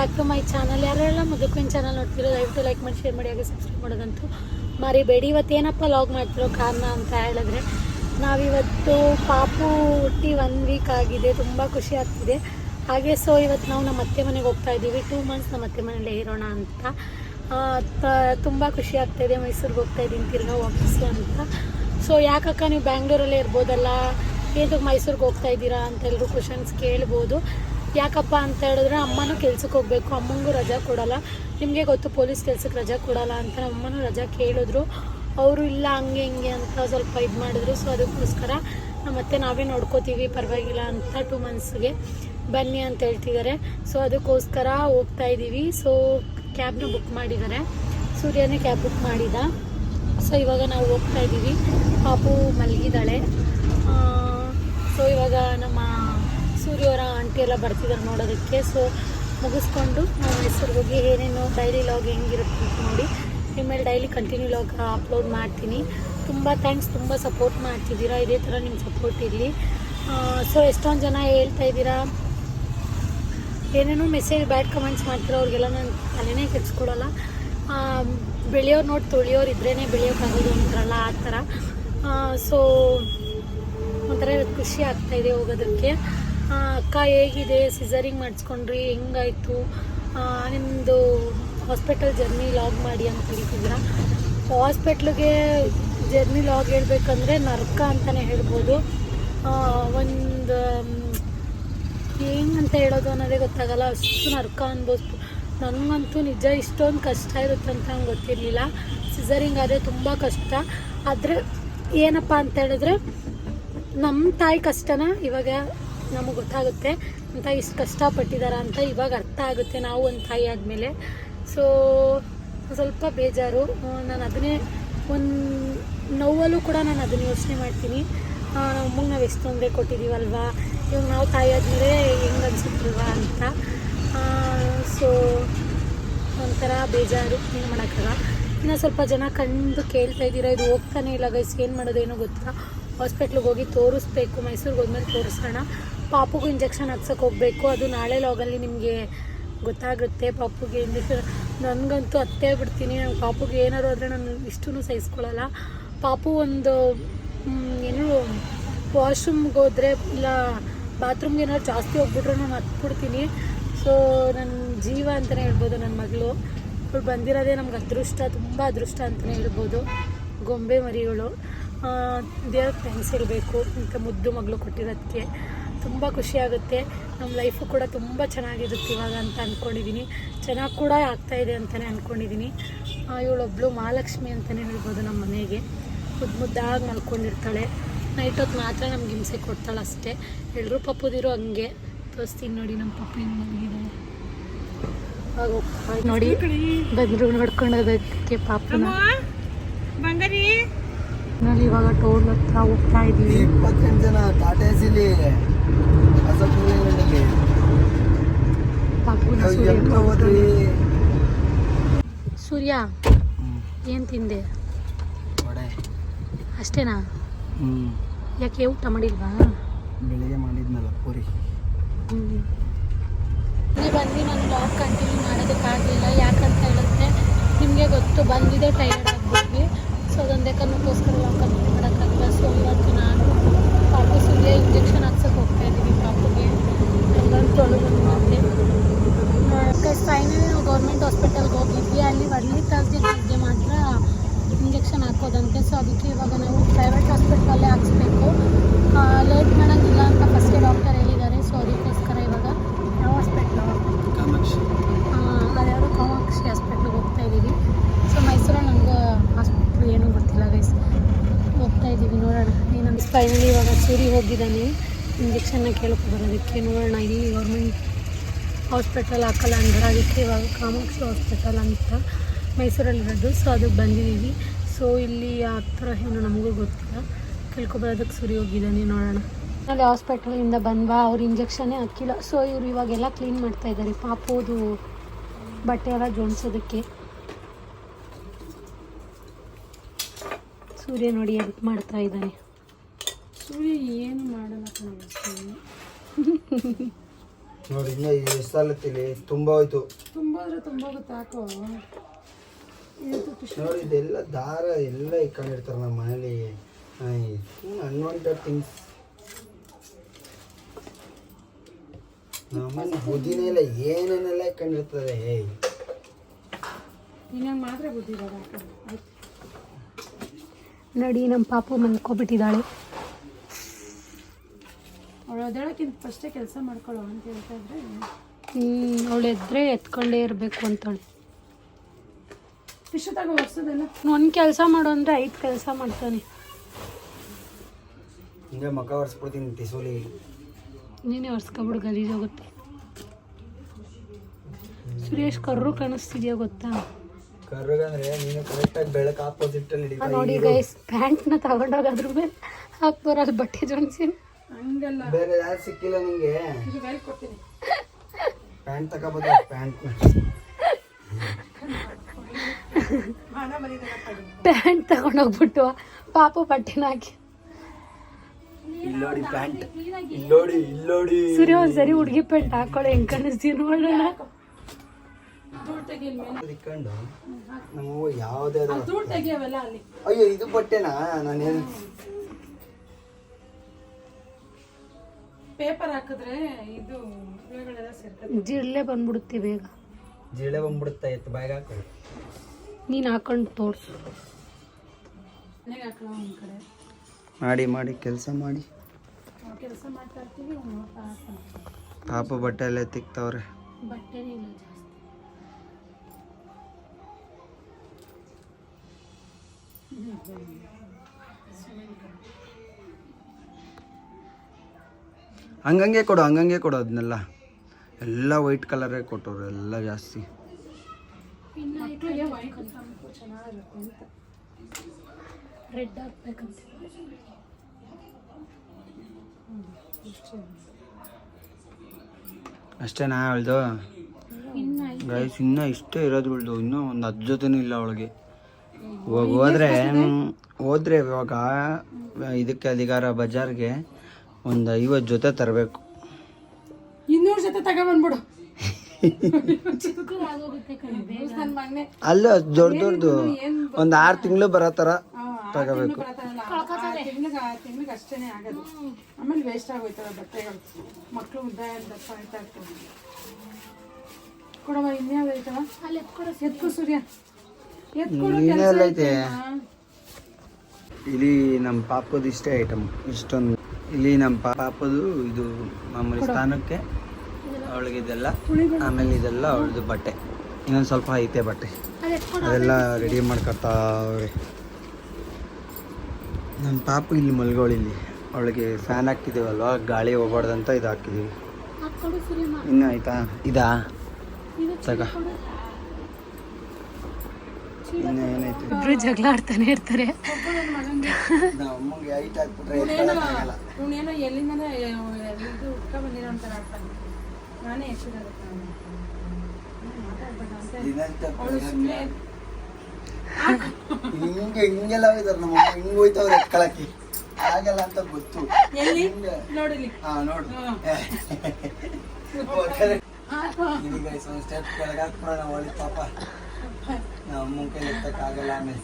Back to my channel ಯಾರೆಲ್ಲ ಮುದುಕಿನ channel ನೋಡ್ತಿರೋ, ದಯವಿಟ್ಟು like ಮಾಡಿ ಶೇರ್ ಮಾಡಿ, ಹಾಗೆ ಸಬ್ಸ್ಕ್ರೈಬ್ ಮಾಡೋದಂತೂ ಮರಿಬೇಡಿ. ಇವತ್ತೇನಪ್ಪ ಲಾಗ್ ಮಾಡ್ತಿರೋ ಕಾರಣ ಅಂತ ಹೇಳಿದ್ರೆ, ನಾವಿವತ್ತು ಪಾಪು ಹುಟ್ಟಿ ಒನ್ ವೀಕ್ ಆಗಿದೆ, ತುಂಬ ಖುಷಿ ಆಗ್ತಿದೆ. ಹಾಗೆ ಸೊ ಇವತ್ತು ನಾವು ನಮ್ಮ ಅತ್ತೆ ಮನೆಗೆ ಹೋಗ್ತಾ ಇದ್ದೀವಿ. ಟೂ ಮಂತ್ಸ್ ನಮ್ಮ ಅತ್ತೆ ಮನೇಲಿ ಇರೋಣ ಅಂತ. ತುಂಬ ಖುಷಿ ಆಗ್ತಾಯಿದೆ ಮೈಸೂರಿಗೆ ಹೋಗ್ತಾ ಇದ್ದೀನಿ, ತಿರ್ಗಾ ವಾಪಸ್ಸು ಅಂತ. ಸೊ ಯಾಕಕ್ಕ ನೀವು ಬ್ಯಾಂಗ್ಳೂರಲ್ಲೇ ಇರ್ಬೋದಲ್ಲ? ಏನಕ್ಕೆ ಮೈಸೂರಿಗೆ ಹೋಗ್ತಾ ಇದ್ದೀರಾ ಅಂತ ಎಲ್ಲರೂ ಕ್ವಶನ್ಸ್ ಕೇಳ್ಬೋದು. ಯಾಕಪ್ಪ ಅಂತ ಹೇಳಿದ್ರೆ ಅಮ್ಮನೂ ಕೆಲ್ಸಕ್ಕೆ ಹೋಗಬೇಕು, ಅಮ್ಮಂಗೂ ರಜಾ ಕೊಡಲ್ಲ. ನಿಮಗೆ ಗೊತ್ತು, ಪೊಲೀಸ್ ಕೆಲ್ಸಕ್ಕೆ ರಜಾ ಕೊಡಲ್ಲ ಅಂತ ಅಮ್ಮನೂ ರಜಾ ಕೇಳಿದ್ರು. ಅವರು ಇಲ್ಲ, ಹಂಗೆ, ಹಿಂಗೆ ಅಂತ ಸ್ವಲ್ಪ ಇದು ಮಾಡಿದ್ರು. ಸೊ ಅದಕ್ಕೋಸ್ಕರ ಮತ್ತೆ ನಾವೇ ನೋಡ್ಕೋತೀವಿ, ಪರವಾಗಿಲ್ಲ ಅಂತ ಟೂ ಮಂತ್ಸ್ಗೆ ಬನ್ನಿ ಅಂತ ಹೇಳ್ತಿದ್ದಾರೆ. ಸೊ ಅದಕ್ಕೋಸ್ಕರ ಹೋಗ್ತಾ ಇದ್ದೀವಿ ಸೊ ಕ್ಯಾಬ್ನ ಬುಕ್ ಮಾಡಿದ್ದಾರೆ. ಸೂರ್ಯನೇ ಕ್ಯಾಬ್ ಬುಕ್ ಮಾಡಿದ. ಸೊ ಇವಾಗ ನಾವು ಹೋಗ್ತಾ ಇದ್ದೀವಿ ಪಾಪು ಮಲಗಿದ್ದಾಳೆ. ಸೊ ಇವಾಗ ನಮ್ಮ ಸೂರ್ಯವರ ಆಂಟಿ ಎಲ್ಲ ಬರ್ತಿದ್ದಾರೆ ನೋಡೋದಕ್ಕೆ. ಸೊ ಮುಗಿಸ್ಕೊಂಡು ನಾವು ಮೈಸೂರಿಗೆ ಹೋಗಿ ಏನೇನು ಡೈಲಿ ಲಾಗ್ ಹೆಂಗಿರುತ್ತೆ ನೋಡಿ. ನಿಮ್ಮಲ್ಲಿ ಡೈಲಿ ಕಂಟಿನ್ಯೂ ಲಾಗ್ ಅಪ್ಲೋಡ್ ಮಾಡ್ತೀನಿ. ತುಂಬ ಥ್ಯಾಂಕ್ಸ್ ತುಂಬ ಸಪೋರ್ಟ್ ಮಾಡ್ತಿದ್ದೀರಾ. ಇದೇ ಥರ ನಿಮ್ಮ ಸಪೋರ್ಟ್ ಇರಲಿ. ಸೊ ಎಷ್ಟೊಂದು ಜನ ಹೇಳ್ತಾ ಇದ್ದೀರಾ? ಏನೇನೋ ಮೆಸೇಜ್ ಬ್ಯಾಡ್ ಕಮೆಂಟ್ಸ್ ಮಾಡ್ತೀರೋ? ಅವ್ರಿಗೆಲ್ಲ ನಾನು ತಲೆನೇ ಕೆಡ್ಸ್ಕೊಡಲ್ಲ ಬೆಳೆಯೋರು ನೋಡಿ ತೊಳೆಯೋರು ಇದ್ರೇ ಬೆಳೆಯೋಕ್ಕಾಗೋದು ಅಂತಾರಲ್ಲ ಆ ಥರ. ಸೊ ಒಂಥರ ಖುಷಿ ಆಗ್ತಾಯಿದೆ ಹೋಗೋದಕ್ಕೆ. ಅಕ್ಕ ಹೇಗಿದೆ? ಸಿಸರಿಂಗ್ ಮಾಡಿಸ್ಕೊಂಡ್ರಿ? ಹೆಂಗಾಯ್ತು? ನಿಮ್ಮದು ಹಾಸ್ಪಿಟಲ್ ಜರ್ನಿ ಲಾಗ್ ಮಾಡಿ ಅಂತ ಹೇಳ್ತಿದ್ರ ಹಾಸ್ಪಿಟ್ಲಿಗೆ ಜರ್ನಿ ಲಾಗ್ ಹೇಳ್ಬೇಕಂದ್ರೆ ನರ್ಕ ಅಂತಲೇ ಹೇಳ್ಬೋದು. ಒಂದು ಹೆಂಗಂತ ಹೇಳೋದು ಅನ್ನೋದೇ ಗೊತ್ತಾಗಲ್ಲ. ಅಷ್ಟು ನರ್ಕ ಅನ್ಬೋದು ನನಗಂತೂ ನಿಜ ಇಷ್ಟೊಂದು ಕಷ್ಟ ಇರುತ್ತೆ ಅಂತ ನಂಗೆ ಗೊತ್ತಿರಲಿಲ್ಲ. ಸಿಸರಿಂಗ್ ಆದರೆ ತುಂಬ ಕಷ್ಟ. ಆದರೆ ಏನಪ್ಪ ಅಂತ ಹೇಳಿದ್ರೆ ನಮ್ಮ ತಾಯಿ ಕಷ್ಟನ ಇವಾಗ ನಮಗೆ ಗೊತ್ತಾಗುತ್ತೆ ಅಂತ ಇಷ್ಟು ಕಷ್ಟಪಟ್ಟಿದ್ದಾರೆ ಅಂತ ಇವಾಗ ಅರ್ಥ ಆಗುತ್ತೆ ನಾವು ಒಂದು ತಾಯಿ ಆದಮೇಲೆ. ಸೊ ಸ್ವಲ್ಪ ಬೇಜಾರು. ನಾನು ಅದನ್ನೇ ಒಂದು ನೋವಲ್ಲೂ ಕೂಡ ನಾನು ಅದನ್ನು ಯೋಚನೆ ಮಾಡ್ತೀನಿ. ಆ, ನಮ್ಮ ಅಮ್ಮಗೆ ನಾವು ಎಷ್ಟು ತೊಂದರೆ ಕೊಟ್ಟಿದ್ದೀವಲ್ವಾ ಇವಾಗ ನಾವು ತಾಯಿ ಆದಮೇಲೆ ಹೆಂಗೆ ಅನಿಸುತ್ತಲ್ವ ಅಂತ. ಸೊ ಒಂಥರ ಬೇಜಾರು. ಏನು ಮಾಡೋಕ್ಕಲ್ಲ ಇನ್ನು ಸ್ವಲ್ಪ ಜನ ಕಂಡು ಕೇಳ್ತಾ ಇದ್ದೀರಾ ಇದು ಹೋಗ್ತಾನೆ ಇಲ್ಲ ಗೈಸ್ ಏನು ಮಾಡೋದೇನೋ ಗೊತ್ತಿಲ್ಲ ಹಾಸ್ಪಿಟ್ಲಿಗೆ ಹೋಗಿ ತೋರಿಸ್ಬೇಕು ಮೈಸೂರಿಗೆ ಹೋದ್ಮೇಲೆ ತೋರಿಸೋಣ. ಪಾಪುಗೂ ಇಂಜೆಕ್ಷನ್ ಹಾಕ್ಸೋಕೆ ಹೋಗಬೇಕು. ಅದು ನಾಳೆ ಲಾಗಲ್ಲಿ ನಿಮಗೆ ಗೊತ್ತಾಗುತ್ತೆ. ಪಾಪುಗೆ ಇಂಜೆಕ್ಷನ್ ನನಗಂತೂ ಅತ್ತೆ ಬಿಡ್ತೀನಿ. ನಂಗೆ ಪಾಪುಗೆ ಏನಾರು ಆದರೆ ನಾನು ಇಷ್ಟೂ ಸಹಿಸ್ಕೊಳ್ಳಲ್ಲ ಪಾಪು ಒಂದು ಏನು ವಾಶ್ರೂಮ್ಗೆ ಹೋದರೆ ಇಲ್ಲ ಬಾತ್ರೂಮ್ಗೆ ಏನಾದ್ರು ಜಾಸ್ತಿ ಹೋಗ್ಬಿಟ್ರೆ ನಾನು ಹತ್ಬಿಡ್ತೀನಿ. ಸೊ ನನ್ನ ಜೀವ ಅಂತಲೇ ಹೇಳ್ಬೋದು ನನ್ನ ಮಗಳು. ಇವಳು ಬಂದಿರೋದೇ ನಮ್ಗೆ ಅದೃಷ್ಟ, ತುಂಬ ಅದೃಷ್ಟ ಅಂತಲೇ ಹೇಳ್ಬೋದು. ಗೊಂಬೆ ಮರಿಗಳು ದೇವ್ರ ಥ್ಯಾಂಕ್ಸ್ ಇರಬೇಕು ಇಂಥ ಮುದ್ದು ಮಗಳು ಕೊಟ್ಟಿರೋದಕ್ಕೆ ತುಂಬ ಖುಷಿಯಾಗುತ್ತೆ ನಮ್ಮ ಲೈಫು ಕೂಡ ತುಂಬ ಚೆನ್ನಾಗಿರುತ್ತೆ ಇವಾಗ ಅಂತ ಅಂದ್ಕೊಂಡಿದ್ದೀನಿ ಚೆನ್ನಾಗಿ ಕೂಡ ಆಗ್ತಾಯಿದೆ ಅಂತಲೇ ಅಂದ್ಕೊಂಡಿದ್ದೀನಿ ಇವಳೊಬ್ಳು ಮಹಾಲಕ್ಷ್ಮಿ ಅಂತಲೇ ಹೇಳ್ಬೋದು ನಮ್ಮ ಮನೆಗೆ. ಮುದ್ದು ಮುದ್ದಾಗಿ ಮಲ್ಕೊಂಡಿರ್ತಾಳೆ. ನೈಟ್ ಹೊತ್ತು ಮಾತ್ರ ನಮ್ಗೆ ಹಿಂಸೆ ಕೊಡ್ತಾಳೆ ಅಷ್ಟೇ. ಎಲ್ಲರೂ ಪಪ್ಪದಿರೋ ಹಂಗೆ. ತೋರಿಸ್ತೀನಿ ನೋಡಿ ನಮ್ಮ ಪಪ್ಪ ಹಿಂಗೆ ಮಲಗಿದ್ದಾಳೆ ನೋಡಿ ಬಂದರು ನೋಡ್ಕೊಂಡೋದಕ್ಕೆ ಪಾಪ ನಾನು ನೋಡಿ ಇವಾಗ ಟೋಲ್ ಹತ್ರ ಹೋಗ್ತಾ ಇದ್ದೀವಿ. ಇಪ್ಪತ್ತೆಂಟು ಜನ ಟಾಟಾ ಹೊಸಪುರಿಯಲ್ಲಿ ಪಾಪುನ ಸೂರ್ಯ. ಏನ್ ಹೋದ್ರಿ. ಸೂರ್ಯ ಏನು ತಿಂದೆ? ವಡೆ. ಅಷ್ಟೇನಾ? ಹ್ಞೂ ಯಾಕೆ ಊಟ ಮಾಡಿಲ್ವಾ? ಬೆಳಿಗ್ಗೆ ಮಾಡಿದ್ನಲ್ಲ ಪೂರಿ. ಇಲ್ಲಿ ಬಂದು ನಾನು ಲಾಗ್ ಕಂಟಿನ್ಯೂ ಮಾಡೋದಕ್ಕಾಗಲಿಲ್ಲ. ಯಾಕಂತ ಹೇಳಿದ್ರೆ ನಿಮಗೆ ಗೊತ್ತು ಬಂದಿದೆ ಟೈರ್ಡ್ ಆಗ್ಬಿಟ್ವಿ. ಸೊ ಅದೊಂದೇ ಕಾರಣಕ್ಕೋಸ್ಕರ ಲಾಕ್ ಕಂಟಿನ್ಯೂ ಮಾಡೋಕ್ಕಾಗಲ್ಲ. ಸೊ ಇವತ್ತು ನಾನು ಪಾಪ ಸೂರ್ಯ ಇಂಜೆಕ್ಷನ್ ಹಾಕ್ಸಕ್ಕೆ ಹೋಗ್ತಾ ಇದ್ದೀವಿ ಪಾಪುಗೆ ಎಲ್ಲರೂ ಮತ್ತೆ. ಫೈನಲಿ ನಾವು ಗೌರ್ಮೆಂಟ್ ಹಾಸ್ಪಿಟಲ್ಗೆ ಹೋಗಿದ್ವಿ. ಅಲ್ಲಿ ಒಳ್ಳೆ ತರ್ಸ್ಡೇ ಮಾತ್ರ ಇಂಜೆಕ್ಷನ್ ಹಾಕೋದಂತೆ. ಸೊ ಅದಕ್ಕೆ ಇವಾಗ ನಾವು ಪ್ರೈವೇಟ್ ಹಾಸ್ಪಿಟಲಲ್ಲೇ ಹಾಕ್ಸ್ಬೇಕು. ಲೇಟ್ ಮಾಡೋಂಗಿಲ್ಲ ಅಂತ ಫಸ್ಟೇ ಡಾಕ್ಟರ್ ಹೇಳಿದ್ದಾರೆ ಸೊ ಅದಕ್ಕೋಸ್ಕರ ಇವಾಗ ಯಾವ ಹಾಸ್ಪಿಟ್ಲು ಕಾಮಾಕ್ಷಿ ಅದ್ಯಾವುದೋ ಕಾಮಾಕ್ಷಿ ಹಾಸ್ಪಿಟ್ಲಿಗೆ ಹೋಗ್ತಾ ಇದ್ದೀವಿ ಸೊ ಮೈಸೂರಲ್ಲಿ ನನಗೂ ಹಾಸ್ಪಿಟ್ಲ್ ಏನೂ ಗೊತ್ತಿಲ್ಲ ಗೈಸ್ ಹೋಗ್ತಾ ಇದ್ದೀವಿ ನೋಡೋಣ ಏನಂದ್ರೆ ಫೈನಲಿ ಇವಾಗ ಸೂರಿ ಹೋಗಿದ್ದಾನೆ ಇಂಜೆಕ್ಷನ್ನ ಕೇಳಕ್ಕೆ ಬರೋದಕ್ಕೆ ನೋಡೋಣ. ಇಲ್ಲಿ ಗೌರ್ಮೆಂಟ್ ಹಾಸ್ಪಿಟಲ್ ಹಾಕಲ್ಲ ಅಂದ್ರೆ ಅದಕ್ಕೆ ಇವಾಗ ಕಾಮಾಕ್ಷಿ ಹಾಸ್ಪಿಟಲ್ ಅಂತ ಮೈಸೂರಲ್ಲಿರೋದು. ಸೊ ಅದಕ್ಕೆ ಬಂದಿದ್ದೀವಿ. ಸೊ ಇಲ್ಲಿ ಆ ಥರ ಏನೋ ನಮಗೂ ಗೊತ್ತಿಲ್ಲ. ಕೇಳ್ಕೊಬರೋದಕ್ಕೆ ಸುರಿ ಹೋಗಿದ್ದಾನೆ ನೋಡೋಣ. ಅಲ್ಲಿ ಹಾಸ್ಪಿಟಲಿಂದ ಬಂದ್ವಾ? ಅವ್ರು ಇಂಜೆಕ್ಷನ್ನೇ ಹಾಕಿಲ್ಲ. ಸೊ ಇವರು ಇವಾಗೆಲ್ಲ ಕ್ಲೀನ್ ಮಾಡ್ತಾ ಇದ್ದಾರೆ. ಪಾಪೋದು ಬಟ್ಟೆ ಎಲ್ಲ ಜೋಡಿಸೋದಕ್ಕೆ. ಸೂರ್ಯ ನೋಡಿ ಅದು ಮಾಡ್ತಾ ಇದ್ದಾನೆ. ಸೂರ್ಯ ಏನು ಮಾಡಲ್ಲ ಸೂರ್ಯ. ನೋಡಿ ಇನ್ನ ಎಷ್ಟು ಸಾಲತ್ತಿಲಿ ತುಂಬ ಹೋಯ್ತು. ತುಂಬ ಅಂದ್ರೆ ತುಂಬ ಗೊತ್ತಾಕೋ ನೋಡಿ ಇದೆಲ್ಲ ದಾರ ಎಲ್ಲ ಇಟ್ಕೊಂಡಿರ್ತಾರೆ ನಮ್ಮ ಮನೇಲಿ. ಅನ್ವಾಂಟೆಡ್ ಥಿಂಗ್ಸ್ ನಮ್ಮನೆ ಬುದ್ಧಿನೇ ಇಲ್ಲ ಏನೇನೆಲ್ಲ ಇಟ್ಕೊಂಡಿರ್ತಾರೆ ಏಯ್ ಇನ್ನೊಂದು ಮಾತ್ರ ಬುದ್ಧಿ ನೋಡಿ ನಮ್ಮ ಪಾಪು ಮಲ್ಕೊಬಿಟ್ಟಿದ್ದಾಳೆ. ಅದಳಕ್ಕಿಂತ ಫಸ್ಟೇ ಕೆಲಸ ಮಾಡ್ಕೊಳ್ಳೋ ಅಂತ ಹೇಳ್ತಾ ಇದ್ರೆ ಅವಳು ಎದ್ರೆ ಎತ್ಕೊಂಡೇ ಇರಬೇಕು ಅಂತ ಟಿಶ್ಯೂ ತಗೋ ವರ್ಷದಲ್ಲ ಒಂದು ಕೆಲಸ ಮಾಡು ಅಂದರೆ ಐದು ಕೆಲಸ ಮಾಡ್ತಾನೆ. ಹಿಂಗೆ ಮಕ್ಕ ಒರೆಸ್ಬಿಡ್ತೀನಿ ಟಿಸೋಲಿ ನೀನೇ ಒರ್ಸ್ಕೊಬಿಡು ಗಲೀಜ್ ಹೋಗುತ್ತೆ ಸುರೇಶ್ ಕರ್ರು ಕಾಣಿಸ್ತಿದ್ಯಾ ಗೊತ್ತಾ? ಕರ್ರಗಂದ್ರೆ ನೀನು ಕರೆಕ್ಟಾಗಿ ಬೆಳಕು ಆಪೋಸಿಟ್ ಅಲ್ಲಿ ನೋಡಿ ಗೈಸ್ ಪ್ಯಾಂಟ್ನ ತಗೊಂಡೋಗ ಅದ್ರ ಮೇಲೆ ಹಾಕ್ಬಾರಲ್ಲಿ ಬಟ್ಟೆ ಜೋಡಿಸಿ. ಹಂಗಲ್ಲ. ಬೇರೆ ಯಾರು ಸಿಕ್ಕಿಲ್ಲ ನಿಂಗೆ? ಕೊಡ್ತೀನಿ. ಪ್ಯಾಂಟ್ ತಗೋಬೋದ ಪ್ಯಾಂಟ್ ಪ್ಯಾಂಟ್ ತಗೊಂಡೋಗ್ಬಿಟ್ಟು ಪಾಪ ಪಟ್ಟಿನ ಹಾಕಿ. ಇಲ್ಲೋಡಿ ಪ್ಯಾಂಟ್ ಇಲ್ಲೋಡಿ ಇಲ್ಲೋಡಿ ಸೂರ್ಯ ಒಂದ್ಸರಿ ಹುಡುಗಿ ಪ್ಯಾಂಟ್ ಹಾಕೊಳ್ಳಿ ಹೆಂಗ್ ಕಾಣಿಸ್ತೀನಿ ನೋಡೋಣ. ಇಕ್ಕೊಂಡು ನಮ್ಮವ್ವ ಯಾವುದೇ ತೆಗಿಯವೆಲ್ಲ ಅಲ್ಲಿ. ಅಯ್ಯೋ ಇದು ಬಟ್ಟೆನಾ? ನಾನೇನು ಪೇಪರ್ ಹಾಕಿದ್ರೆ ಇದು ಜಿರಳೆ ಬಂದ್ಬಿಡುತ್ತೆ ಬೇಗ. ಜಿರಳೆ ಬಂದ್ಬಿಡುತ್ತೆ ಎತ್ತು ಬಾಯಿಗೆ ಹಾಕು ನೀನು ಹಾಕೊಂಡು ತೋರ್ಸು. ಮನೆಗೆ ಹಾಕೋ ಒಂದು ಕಡೆ. ಮಾಡಿ ಮಾಡಿ ಕೆಲಸ ಮಾಡಿ. ಕೆಲಸ ಮಾಡ್ತಾ ಇರ್ತೀವಿ ಅವ್ನು ನೋಡ್ತಾ ಇರ್ತಾನೆ. ಪಾಪ ಬಟ್ಟೆ ಎಲ್ಲ ತಿಕ್ತಾವ್ರೆ ಬಟ್ಟೆನೇ ಇಲ್ಲ ಜಾಸ್ತಿ. ಹಂಗಂಗೆ ಕೊಡು ಹಂಗಂಗೆ ಕೊಡು ಅದನ್ನೆಲ್ಲ ಎಲ್ಲ ವೈಟ್ ಕಲರೇ ಕೊಟ್ಟವ್ರು ಎಲ್ಲ ಜಾಸ್ತಿ. ಅಷ್ಟೇನಾ ಅವಳ್ದು? ಗೈಸ್ ಇನ್ನೂ ಇಷ್ಟೇ ಇರೋದು ಬಿಳ್ದು ಇನ್ನೂ ಒಂದು ಹತ್ತು ಜೊತೆನೂ ಇಲ್ಲ ಅವಳಿಗೆ. ಇವಾಗ ಹೋದ್ರೆ ಹೋದ್ರೆ ಇವಾಗ ಇದಕ್ಕೆ ಅಧಿಕಾರ ಬಜಾರ್ಗೆ ಒಂದು ಐವತ್ತು ಜೊತೆ ತರಬೇಕು. ಇನ್ನೂರು ಜೊತೆ ತಗೊಂಡ್ಬಿಡು ಅಲ್ಲ ದೊಡ್ಡ ದೊಡ್ಡದು ಒಂದು ಆರು ತಿಂಗಳು ಬರೋ ಥರ ತಗೋಬೇಕು. ತಿಂಗ್ಳಿಗೆ ತಿಂಗ್ಳಿಗೆ ಅಷ್ಟೇನೆ ಆಗೋದು. ಆಮೇಲೆ ವೇಸ್ಟ್ ಆಗೋಯ್ತವೆ ಬಟ್ಟೆಗಳು. ಮಕ್ಕಳು ಉದ್ದ ದಪ್ಪ ಆಯ್ತಾ ಇರ್ತವೆ ಕೊಡವ ಇನ್ಯಾವ್ದು ಐತವ? ಅಲ್ಲಿ ಎತ್ಕೊಡ ಎತ್ಕೊ ಸೂರ್ಯ. ಎತ್ಕೊಡು ಐತೆ? ಇಲ್ಲಿ ನಮ್ಮ ಪಾಪದ ಇಷ್ಟೇ ಐಟಮ್ ಇಷ್ಟೊಂದು ಇಲ್ಲಿ ನಮ್ಮ ಪಾಪದು ಇದು ಮಾಮೂಲಿ ಸ್ಥಾನಕ್ಕೆ. ಅವಳಿಗೆ ಇದೆಲ್ಲ. ಆಮೇಲೆ ಇದೆಲ್ಲ ಅವಳದು ಬಟ್ಟೆ. ಇನ್ನೊಂದು ಸ್ವಲ್ಪ ಐತೆ ಬಟ್ಟೆ. ಅದೆಲ್ಲ ರೆಡಿ ಮಾಡ್ಕೊತಾವ್ರೆ ನನ್ನ ಪಾಪು ಇಲ್ಲಿ ಮಲ್ಗೋಳು ಇಲ್ಲಿ. ಅವಳಿಗೆ ಫ್ಯಾನ್ ಹಾಕಿದ್ದೀವಲ್ವ ಗಾಳಿ ಹೋಗ್ಬಾರ್ದಂತ ಇದು ಹಾಕಿದ್ದೀವಿ ಇನ್ನೂ ಆಯ್ತಾ? ಇದಾ? ಇದು ತಗ. ಎಷ್ಟಿರೋದಕ್ಕೆ ಜಗಳ ಆಡ್ತಾನೆ ಇರ್ತಾರೆ. ಹಿಂಗೆ ಹಿಂಗೆಲ್ಲ ಹೋಯ್ತಾರ ನಮ್ಮ ಅಮ್ಮ. ಹಿಂಗ್ ಹೋಯ್ತವ್ರೆ ಎತ್ಕೊಳಕ್ಕೆ. ಆಗಲ್ಲ ಅಂತ ಗೊತ್ತು. ನೋಡಿಲಿ ಹಾ ನೋಡು. ಸ್ಟೆಪ್ ಕೆಳಗೆ ಹಾಕ್ಬಿಡೋಣ ಒಳ್ಳೆ ಪಾಪ. ನಮ್ಮ ಅಮ್ಮನ ಕೈ ಎತ್ತಕ್ಕಾಗಲ್ಲ ಆಮೇಲೆ.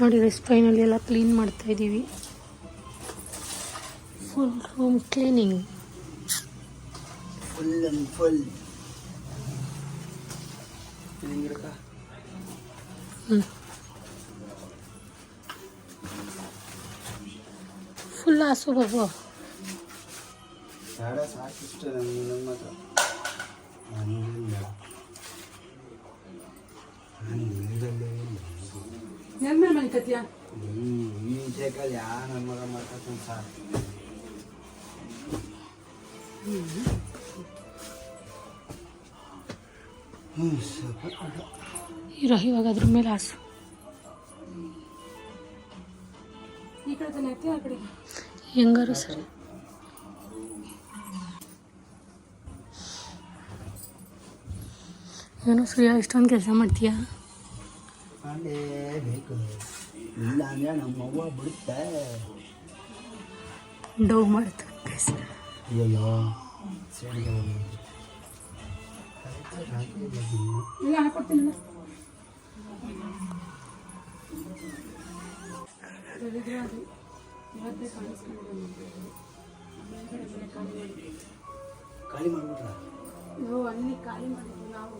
ನೋಡಿ ಫೈನಲಿ ಎಲ್ಲ ಕ್ಲೀನ್ ಮಾಡ್ತಾ ಇದ್ದೀವಿ. Full room cleaning full and full full ಆಸು ಬಾಬು. ಬೇಡ ಸಾಕಿಷ್ಟು ನಮ್ಮ ಹತ್ರ ಹಂಗಿಲ್ಲ ಹಂಗಿಲ್ಲದೆ ನೆನ್ಮೇಲೆ ಮನಿಕತ್ತೀಯ ಹ್ಮ್ ಈ ಜಗಲ್ ಯಾ ನಮ್ಮ ಮಗ ಮಾಡ್ಕೊತಾನೆ ಸಾಕು. ಹ್ಞೂ ಸ್ವಲ್ಪ ಇರೋ ಇವಾಗ ಅದ್ರ ಮೇಲೆ ಆಸು ಈ ಕಡೆ ತಾನೆ ಆ ಕಡೆ ಹೆಂಗಾರು ಸರಿ. ಏನೋ ಶ್ರೀಯಾ ಇಷ್ಟೊಂದು ಕೆಲಸ ಮಾಡ್ತೀಯಾ? ಮಾಡಲೇಬೇಕು ಇಲ್ಲ ಅಂದ್ರೆ ನಮ್ಮವ್ವ ಬಿಡುತ್ತೆ. ಡವ್ guys. ಅಯ್ಯೋ ಇಲ್ಲ ಹಾಕೊಡ್ತೀನಿ ಖಾಲಿ ಮಾಡ್ಬಿಟ್ರ? ಅಲ್ಲಿ ಖಾಲಿ ಮಾಡಿದ್ವಿ ನಾವು.